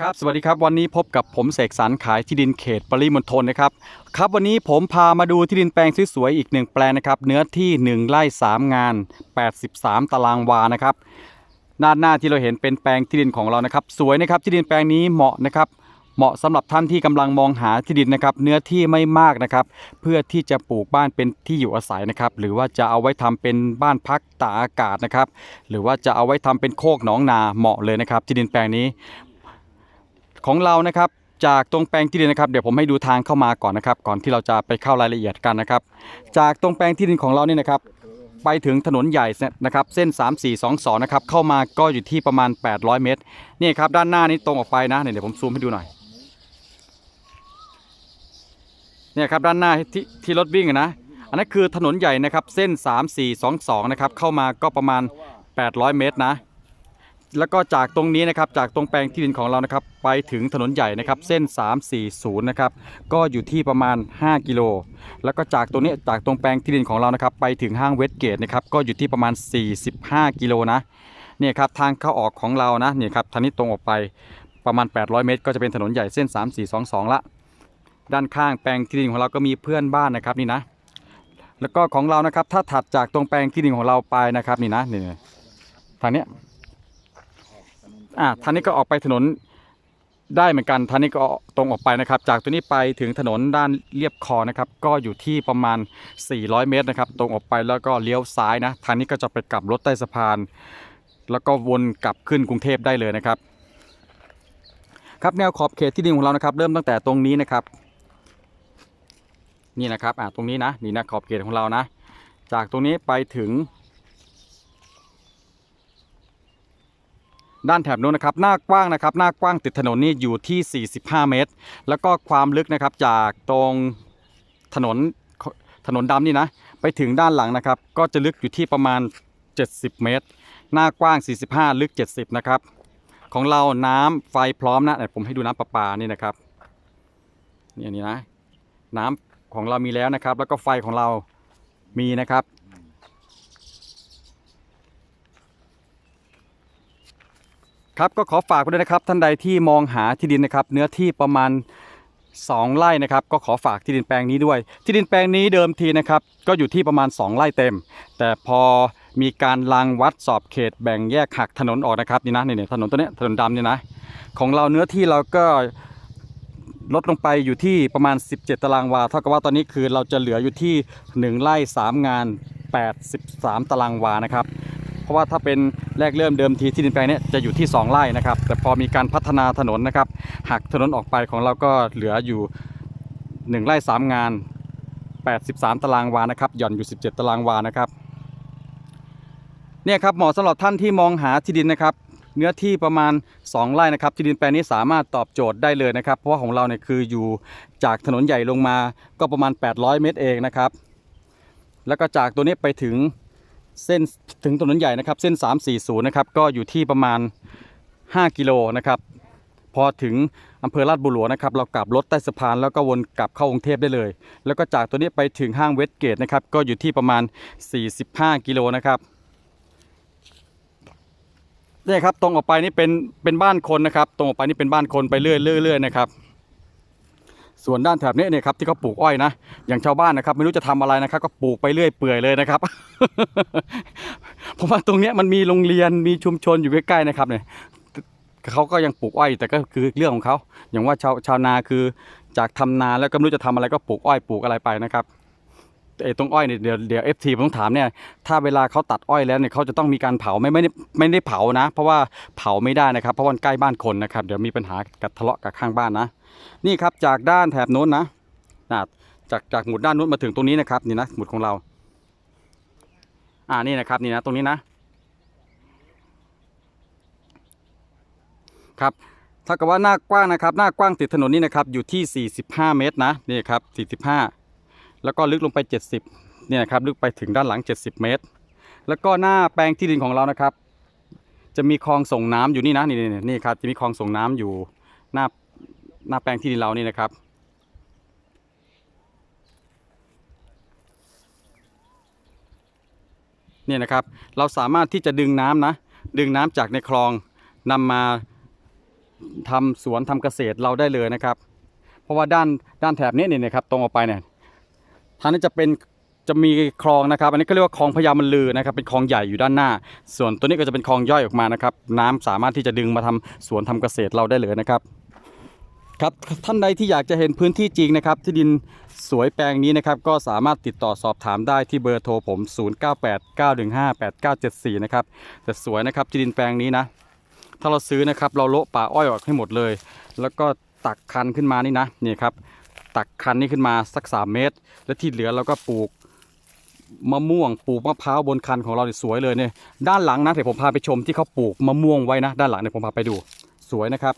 ครับสวัสดีครับวันนี้พบกับผมเสกสรรขายที่ดินเขตปริมณฑลนะครับครับวันนี้ผมพามาดูที่ดินแปลงสวยๆอีกหนึ่งแปลงนะครับเนื้อที่1ไร่3 งาน 83 ตารางวานะครับด้านหน้าที่เราเห็นเป็นแปลงที่ดินของเรานะครับ สวยนะครับที่ดินแปลงนี้เหมาะนะครับเหมาะสำหรับท่านที่กำลังมองหาที่ดินนะครับ เนื้อที่ไม่มากนะครับ เพื่อที่จะปลูกบ้านเป็นที่อยู่อาศัยนะครับ หรือว่าจะเอาไว้ทำเป็นบ้านพักตากอากาศนะครับ หรือว่าจะเอาไว้ทำเป็นโคกหนองนาเหมาะเลยนะครับ ที่ดินแปลงนี้ ของเรานะครับจากตรงแปลงที่ดินนะครับเดี๋ยวผมให้ดูทางเข้ามาก่อนนะครับ ก่อนที่เราจะไปเข้ารายละเอียดกันนะครับ จากตรงแปลงที่ดินของเรานี่นะครับไปถึงถนนใหญ่นะครับเส้น 3422นะครับเข้ามาก็อยู่ที่ประมาณ 800 เมตรนี่ครับด้านหน้านี้ตรงออกไปนะเดี๋ยวผมซูมให้ดูหน่อยเนี่ยครับด้านหน้าที่ที่รถวิ่งนะอันนั้นคือถนนใหญ่นะครับเส้น 3422นะครับเข้ามาก็ประมาณ 800 เมตรนะ แล้วก็จากตรงนี้นะครับจากตรงแปลงที่ดินของเรานะครับ ไปถึงถนนใหญ่นะครับ เส้น 340 นะครับก็อยู่ที่ประมาณ 5 กิโล แล้วก็จากตรงนี้จากตรงแปลงที่ดินของเรานะครับ ไปถึงห้างเวสเกตนะครับก็อยู่ที่ประมาณ 45 กิโลนะเนี่ยครับทางเข้าออกของเรานะเนี่ยครับทางนี้ตรงออกไปประมาณ 800 เมตร ก็จะเป็นถนนใหญ่เส้น 3422 ละด้านข้างแปลงที่ดินของเราก็มีเพื่อนบ้านนะครับนี่นะ แล้วก็ของเรานะครับถ้าถัดจากตรงแปลงที่ดินของเราไปนะครับนี่นะนี่ทางเนี้ย อ่าทางนี้ก็ออกไปถนนได้เหมือนกันทางนี้ก็ตรงออกไปนะครับ จากตัวนี้ไปถึงถนนด้านเรียบคอนะครับ ก็อยู่ที่ประมาณ 400 เมตรนะครับ ตรงออกไปแล้วก็เลี้ยวซ้ายนะทางนี้ก็จะไปกลับรถใต้สะพาน แล้วก็วนกลับขึ้นกรุงเทพได้เลยนะครับ ครับแนวขอบเขตที่ดินของเรานะครับ เริ่มตั้งแต่ตรงนี้นะครับ นี่นะครับอ่าตรงนี้นะนี่นะขอบเขตของเรานะ จากตรงนี้ไปถึง ด้านแถบนู้นนะครับหน้ากว้างนะครับหน้ากว้างติดถนนนี่อยู่ที่ 45 เมตร แล้วก็ความลึกนะครับจากตรงถนนถนนดำนี่นะไปถึงด้านหลังนะครับ ก็จะลึกอยู่ที่ประมาณ 70 เมตร หน้ากว้าง 45 ลึก 70 นะครับ ของเราน้ำไฟพร้อมนะเดี๋ยวผมให้ดูน้ำประปานี่นะครับนี่นนี้นะน้ำของเรามีแล้วนะครับ แล้วก็ไฟของเรามีนะครับ ครับก็ขอฝากไว้ด้วยนะครับท่านใดที่มองหาที่ดินนะครับ เนื้อที่ประมาณ 2 ไร่นะครับ ก็ขอฝากที่ดินแปลงนี้ด้วย ที่ดินแปลงนี้เดิมทีนะครับ ก็อยู่ที่ประมาณ 2 ไร่เต็ม แต่พอมีการรังวัดสอบเขตแบ่งแยกหักถนนออกนะครับนี่นะนี่ๆถนนตัวนี้ถนนดำเนี่ยนะของเราเนื้อที่เราก็ลดลงไปอยู่ที่ประมาณ 17 ตารางวา เท่ากับว่าตอนนี้คือเราจะเหลืออยู่ที่ 1ไร่3งาน 83 ตารางวานะครับ ราะว่าถ้าเป็นแรกเริ่มเดิมทีที่ดินแปลงนี้จะอยู่ที่ 2ไร่นะครับ แต่พอมีการพัฒนาถนนนะครับหักถนนออกไปของเราก็เหลืออยู่ 1 ไร่ 3 งาน 83 ตารางวานะครับหย่อนอยู่ 17 ตารางวานะครับเนี่ยครับเหมาะสำหรับท่านที่มองหาที่ดินนะครับ เนื้อที่ประมาณ 2 ไร่นะครับที่ดินแปลงนี้สามารถตอบโจทย์ได้เลยนะครับ เพราะว่าของเราเนี่ยคืออยู่จากถนนใหญ่ลงมาก็ประมาณ 800 เมตรเองนะครับ แล้วก็จากตัวนี้ไปถึง เส้นถึงถนนใหญ่นะครับ เส้น 340 นะครับ ก็อยู่ที่ประมาณ 5 กิโลนะครับ พอถึงอำเภอลาดบุหลวนะครับ เรากลับรถใต้สะพานแล้วก็วนกลับเข้ากรุงเทพได้เลย แล้วก็จากตัวนี้ไปถึงห้างเวสเกตนะครับ ก็อยู่ที่ประมาณ 45 กิโลนะครับเนี่ยครับ ตรงออกไปนี่เป็นเป็นบ้านคนนะครับ ตรงออกไปนี่เป็นบ้านคนไปเรื่อยเรื่อยๆนะครับ ส่วนด้านแถบนี้เนี่ยครับที่เขาปลูกอ้อยนะอย่างชาวบ้านนะครับ ไม่รู้จะทำอะไรนะครับ ก็ปลูกไปเรื่อยเปื่อยเลยนะครับผมว่าตรงนี้มันมีโรงเรียนมีชุมชนอยู่ใกล้ๆนะครับเนี่ยเขาก็ยังปลูกอ้อยแต่ก็คือเรื่องของเขาอย่างว่าชาวชาวนาคือจากทำนาแล้วก็ไม่รู้จะทำอะไรก็ปลูกอ้อยปลูกอะไรไปนะครับไอ้ตรงอ้อยเนี่ยเดี๋ยวเดี๋ยวเอฟทีผมต้องถามเนี่ยถ้าเวลาเขาตัดอ้อยแล้วเนี่ยเขาจะต้องมีการเผาไม่ไม่ได้ไม่ได้เผานะ เพราะว่าเผาไม่ได้นะครับ เพราะว่ามันใกล้บ้านคนนะครับ เดี๋ยวมีปัญหากับทะเลาะกับข้างบ้านนะ นี่ครับจากด้านแถบโน้นนะนะจากจากหมุดด้านโน้นมาถึงตรงนี้นะครับนี่นะหมุดของเรา อ่านี่นะครับนี่นะตรงนี้นะครับเท่ากับว่าหน้ากว้างนะครับ หน้ากว้างติดถนนนี่นะครับอยู่ที่ 45 เมตรนะนี่ครับ45 แล้วก็ลึกลงไป 70เนี่ยนะครับลึกไปถึงด้านหลัง 70 เมตร แล้วก็หน้าแปลงที่ดินของเรานะครับ จะมีคลองส่งน้ำอยู่นี่นะนี่นี่นี่ครับจะมีคลองส่งน้ำอยู่หน้า หน้าแปลงที่ดินเรานี่นะครับ เนี่ยนะครับ เราสามารถที่จะดึงน้ำนะ ดึงน้ำจากในคลองนำมาทำสวนทำเกษตรเราได้เลยนะครับ เพราะว่าด้านด้านแถบนี้เนี่ยนะครับ ตรงออกไปเนี่ยทางนี้จะเป็นจะมีคลองนะครับ อันนี้ก็เรียกว่าคลองพญามันลือนะครับ เป็นคลองใหญ่อยู่ด้านหน้า ส่วนตัวนี้ก็จะเป็นคลองย่อยออกมานะครับ น้ำสามารถที่จะดึงมาทำสวนทำเกษตรเราได้เลยนะครับ ครับท่านใดที่อยากจะเห็นพื้นที่จริงนะครับ ที่ดินสวยแปลงนี้นะครับ ก็สามารถติดต่อสอบถามได้ที่เบอร์โทรผม 0989158974 นะครับแต่สวยนะครับที่ดินแปลงนี้นะ ถ้าเราซื้อนะครับเราโละป่าอ้อยออกให้หมดเลย แล้วก็ตักคันขึ้นมานี่นะนี่ครับตักคันนี้ขึ้นมาสัก 3 เมตร และที่เหลือเราก็ปลูกมะม่วงปลูกมะพร้าวบนคันของเราเนี่ยสวยเลยเนี่ยด้านหลังนะเดี๋ยวผมพาไปชมที่เขาปลูกมะม่วงไว้นะ ด้านหลังเดี๋ยวผมพาไปดูสวยนะครับ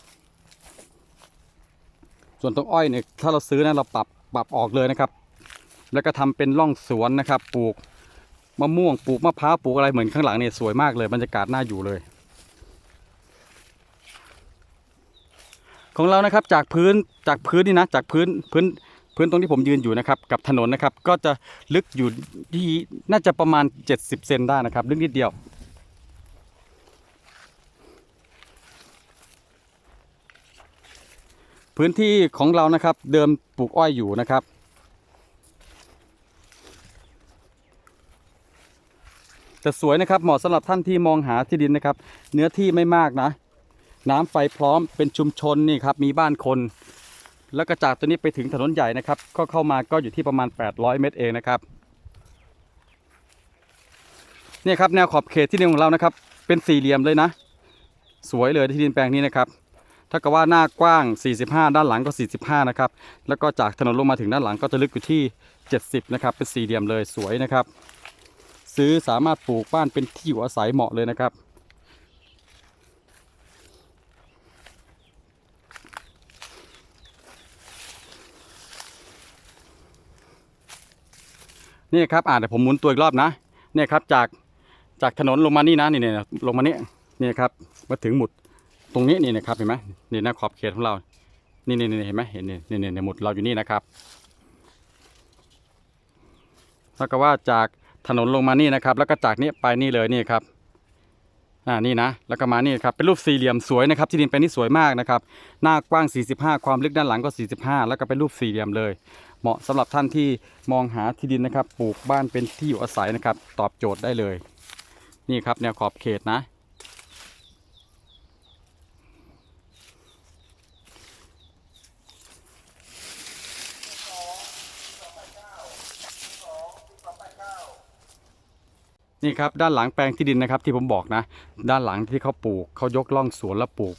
ส่วนตรงอ้อยเนี่ยถ้าเราซื้อนะเราปรับปรับออกเลยนะครับ แล้วก็ทำเป็นร่องสวนนะครับ ปลูกมะม่วงปลูกมะพร้าวปลูกอะไรเหมือนข้างหลังเนี่ยสวยมากเลยบรรยากาศน่าอยู่เลย ของเรานะครับจากพื้นจากพื้นนี่นะจากพื้นพื้นพื้นตรงที่ผมยืนอยู่นะครับกับถนนนะครับ ก็จะลึกอยู่ที่น่าจะประมาณ 70 เซนได้นะครับ ลึกนิดเดียว พื้นที่ของเรานะครับเดิมปลูกอ้อยอยู่นะครับแต่สวยนะครับเหมาะสำหรับท่านที่มองหาที่ดินนะครับ เนื้อที่ไม่มากนะ น้ำไฟพร้อมเป็นชุมชนนี่ครับมีบ้านคน แล้วก็จากตัวนี้ไปถึงถนนใหญ่นะครับ ก็เข้ามาก็อยู่ที่ประมาณ 800 เมตรเองนะครับเนี่ยครับแนวขอบเขตที่ดินของเรานะครับ เป็นสี่เหลี่ยมเลยนะ สวยเลยที่ดินแปลงนี้นะครับ ถ้ากับว่าหน้ากว้าง 45 ด้านหลังก็ 45 นะครับ แล้วก็จากถนนลงมาถึงด้านหลังก็จะลึกอยู่ที่ 70 นะครับ เป็นสี่เหลี่ยมเลยสวยนะครับ ซื้อสามารถปลูกบ้านเป็นที่อยู่อาศัยเหมาะเลยนะครับนี่ครับอ่าเดี๋ยวผมหมุนตัวอีกรอบนะเนี่ยครับจากจากถนนลงมานี่นะนี่เนี่ยลงมานี่นี่ครับมาถึงหมุด ตรงนี้นี่นะครับเห็นไหมนี่นะขอบเขตของเรา นี่นี่เห็นไหมเห็นนี่นี่นี่หมุดเราอยู่นี่นะครับเท่ากับว่าจากถนนลงมานี่นะครับ แล้วก็จากนี้ไปนี่เลยนี่ครับอ่านี่นะ แล้วก็มานี่ครับ เป็นรูปสี่เหลี่ยมสวยนะครับ ที่ดินแปลงนี้สวยมากนะครับ หน้ากว้าง 45 ความลึกด้านหลังก็ 45 แล้วก็เป็นรูปสี่เหลี่ยมเลย เหมาะสำหรับท่านที่มองหาที่ดินนะครับ ปลูกบ้านเป็นที่อยู่อาศัยนะครับ ตอบโจทย์ได้เลย นี่ครับแนวขอบเขตนะ นี่ครับด้านหลังแปลงที่ดินนะครับที่ผมบอกนะ ด้านหลังที่เขาปลูกเขายกล่องสวนแล้วปลูก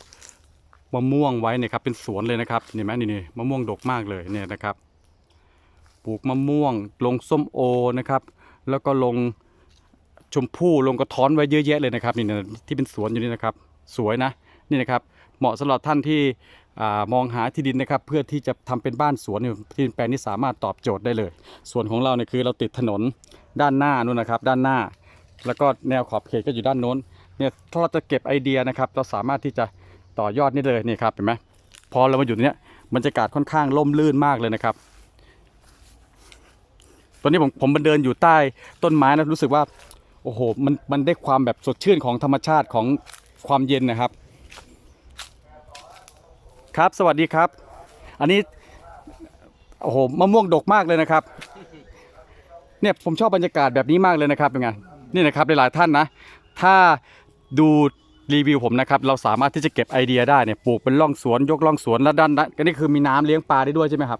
มะม่วงไว้เนี่ยครับเป็นสวนเลยนะครับนี่ไหมนี่นี่มะม่วงดกมากเลยเนี่ยนะครับปลูกมะม่วงลงส้มโอนะครับ แล้วก็ลงชมพู่ลงกระท้อนไว้เยอะแยะเลยนะครับนี่นะที่เป็นสวนอยู่นี่นะครับ สวยนะนี่นะครับ เหมาะสำหรับท่านที่มองหาที่ดินนะครับ เพื่อที่จะทำเป็นบ้านสวนที่แปลงนี้สามารถตอบโจทย์ได้เลย ส่วนของเราเนี่ยคือเราติดถนนด้านหน้านู่นนะครับ ด้านหน้า แล้วก็แนวขอบเขตก็อยู่ด้านโน้นเนี่ยถ้าเราจะเก็บไอเดียนะครับ เราสามารถที่จะต่อยอดนี่เลยนี่ครับเห็นไหมพอเรามาอยู่ตรงนี้บรรยากาศค่อนข้างร่มรื่นมากเลยนะครับ ตอนนี้ผมผมมาเดินอยู่ใต้ต้นไม้นะรู้สึกว่าโอ้โหมันมันได้ความแบบสดชื่นของธรรมชาติของความเย็นนะครับ ครับสวัสดีครับ อันนี้โอ้โหมะม่วงดกมากเลยนะครับ เนี่ยผมชอบบรรยากาศแบบนี้มากเลยนะครับเป็นไง นี่นะครับหลายๆท่านนะ ถ้าดูรีวิวผมนะครับ เราสามารถที่จะเก็บไอเดียได้เนี่ยปลูกเป็นร่องสวนยกร่องสวนแล้วด้านนั้นก็นี่คือมีน้ำเลี้ยงปลาได้ด้วยใช่ไหมครับ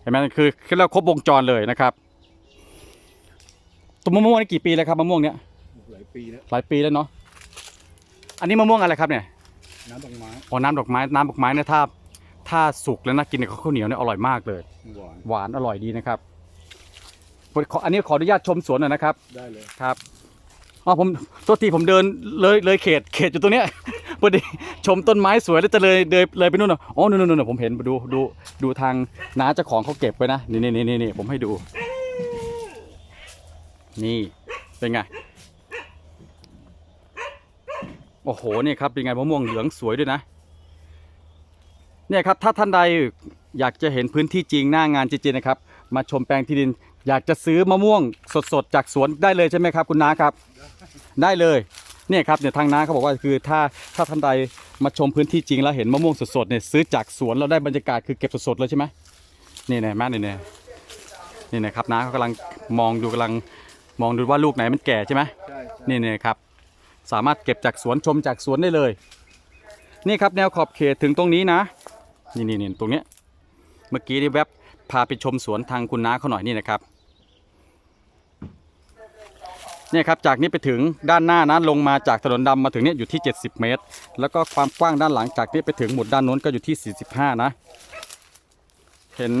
เห็นไหมคือคือเราครบวงจรเลยนะครับต้นมะม่วงนี่กี่ปีแล้วครับมะม่วงเนี่ยหลายปีแล้วหลายปีแล้วเนาะอันนี้มะม่วงอะไรครับเนี่ยน้ำดอกไม้อ๋อน้ำดอกไม้น้ำดอกไม้เนี่ยถ้าถ้าสุกแล้วนะกินกับข้าวเหนียวเนี่ยอร่อยมากเลย หวานหวานอร่อยดีนะครับ ขออันนี้ขออนุญาตชมสวนหน่อยนะครับ ได้เลยครับอ๋อผมตัวทีผมเดินเลยเลยเขตเขตอยู่ตรงเนี้ยพอดีชมต้นไม้สวยแล้วจะเลยเลยเลยไปนู่นน่ะอ๋อนู่นนู่นนู่นผมเห็นดูดูดูทางน้าเจ้าของเขาเก็บไว้นะนี่นี่นี่นี่นี่ผมให้ดู นี่เป็นไงโอ้โหนี่ครับเป็นไงมะม่วงเหลืองสวยด้วยนะ เนี่ยครับถ้าท่านใดอยากจะเห็นพื้นที่จริงหน้างานจริงๆนะครับ มาชมแปลงที่ดิน อยากจะซื้อมะม่วงสดๆจากสวนได้เลยใช่ไหมครับคุณน้าครับ ได้เลยเนี่ยครับเนี่ยทางน้าเขาบอกว่าคือถ้าถ้าท่านใดมาชมพื้นที่จริงแล้วเห็นมะม่วงสดๆเนี่ยซื้อจากสวนเราได้บรรยากาศคือเก็บสดๆเลยใช่ไหมนี่เนี่ยแม่นี่เนี่ยนี่นะครับน้าเขากำลังมองดูกำลังมองดูว่าลูกไหนมันแก่ใช่ไหมใช่ใช่นี่เนี่ยครับสามารถเก็บจากสวนชมจากสวนได้เลย นี่ครับแนวขอบเขตถึงตรงนี้นะ นี่นี่นี่ตรงเนี้ยเมื่อกี้นี่แวบพาไปชมสวนทางคุณน้าเขาหน่อยนี่นะครับ เนี่ยครับจากนี้ไปถึงด้านหน้านะลงมาจากถนนดำมาถึงเนี่ยอยู่ที่ 70 เมตร แล้วก็ความกว้างด้านหลังจากนี้ไปถึงหมุดด้านโน้นก็อยู่ที่ 45 นะ เห็น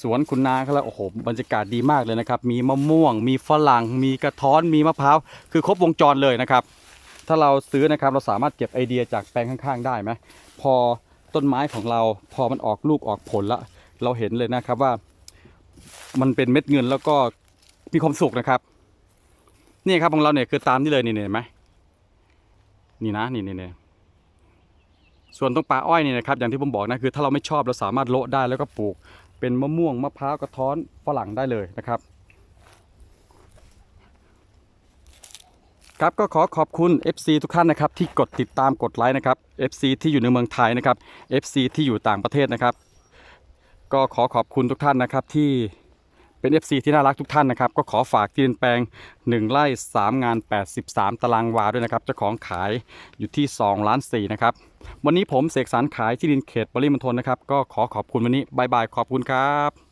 สวนคุณนาเขาแล้วโอ้โหบรรยากาศดีมากเลยนะครับ มีมะม่วง มีฝรั่ง มีกระท้อนมีมะพร้าวคือครบวงจรเลยนะครับ ถ้าเราซื้อนะครับเราสามารถเก็บไอเดียจากแปลงข้างๆ ได้ไหมพอต้นไม้ของเราพอมันออกลูกออกผลล้วเราเห็นเลยนะครับว่า มันเป็นเม็ดเงินแล้วก็มีความสุขนะครับ นี่ครับของเราเนี่ยคือตามนี่เลยนี่เห็นไหมนี่นะนี่นี่นี่ส่วนตรงป่าอ้อยนี่นะครับอย่างที่ผมบอกนะคือถ้าเราไม่ชอบเราสามารถโละได้แล้วก็ปลูก เป็นมะม่วงมะพร้าวกระท้อนฝรั่งได้เลยนะครับ ครับก็ขอขอบคุณ FC ทุกท่านนะครับที่กดติดตามกดไลค์นะครับ FC ที่อยู่ในเมืองไทยนะครับ FC ที่อยู่ต่างประเทศนะครับ ก็ขอขอบคุณทุกท่านนะครับที่ เป็น FC ที่น่ารักทุกท่านนะครับ ก็ขอฝากที่ดินแปลง 1 ไร่ 3 งาน 83 ตารางวาด้วยนะครับ เจ้าของขายอยู่ที่ 2 ล้าน4นะครับ วันนี้ผมเสกสรรขายที่ดินเขตปริมณฑลนะครับ ก็ขอขอบคุณวันนี้บายบายขอบคุณครับ